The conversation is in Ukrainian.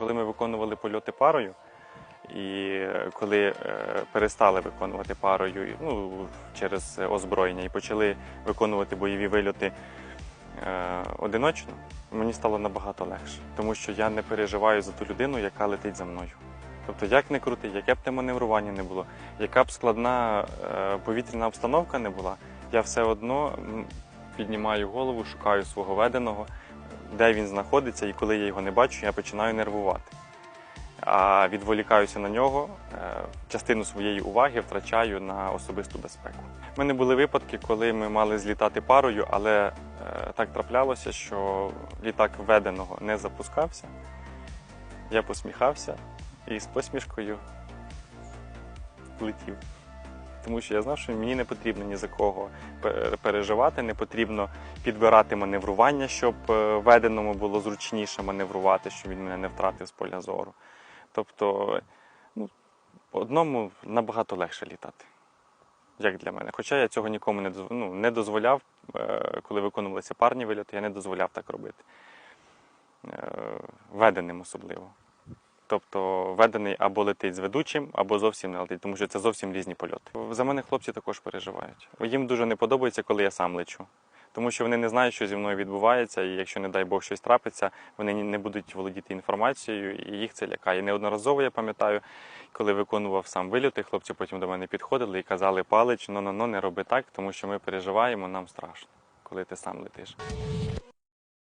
Коли ми виконували польоти парою, і е, коли е, перестали виконувати парою ну, через озброєння і почали виконувати бойові вильоти е, одиночно, мені стало набагато легше, тому що я не переживаю за ту людину, яка летить за мною. Тобто, як не крути, яке б те маневрування не було, яка б складна повітряна обстановка не була, я все одно піднімаю голову, шукаю свого веденого, де він знаходиться, і коли я його не бачу, я починаю нервувати. А відволікаюся на нього, е, частину своєї уваги втрачаю на особисту безпеку. У мене були випадки, коли ми мали злітати парою, але е, так траплялося, що літак введеного не запускався. Я посміхався і з посмішкою летів. Тому що я знав, що мені не потрібно ні за кого переживати, не потрібно підбирати маневрування, щоб е, веденому було зручніше маневрувати, щоб він мене не втратив з поля зору. Тобто, ну, одному набагато легше літати, як для мене. Хоча я цього нікому не, ну, не дозволяв, е, коли виконувалися парні вильоти, я не дозволяв так робити. Е, Веденим особливо. Тобто ведений або летить з ведучим, або зовсім не летить, тому що це зовсім різні польоти. За мене хлопці також переживають. Їм дуже не подобається, коли я сам лечу. Тому що вони не знають, що зі мною відбувається, і якщо, не дай Бог, щось трапиться, вони не будуть володіти інформацією, і їх це лякає. Неодноразово я пам'ятаю, коли виконував сам вильоти, хлопці потім до мене підходили і казали, палич, ну ну ну не роби так, тому що ми переживаємо, нам страшно, коли ти сам летиш.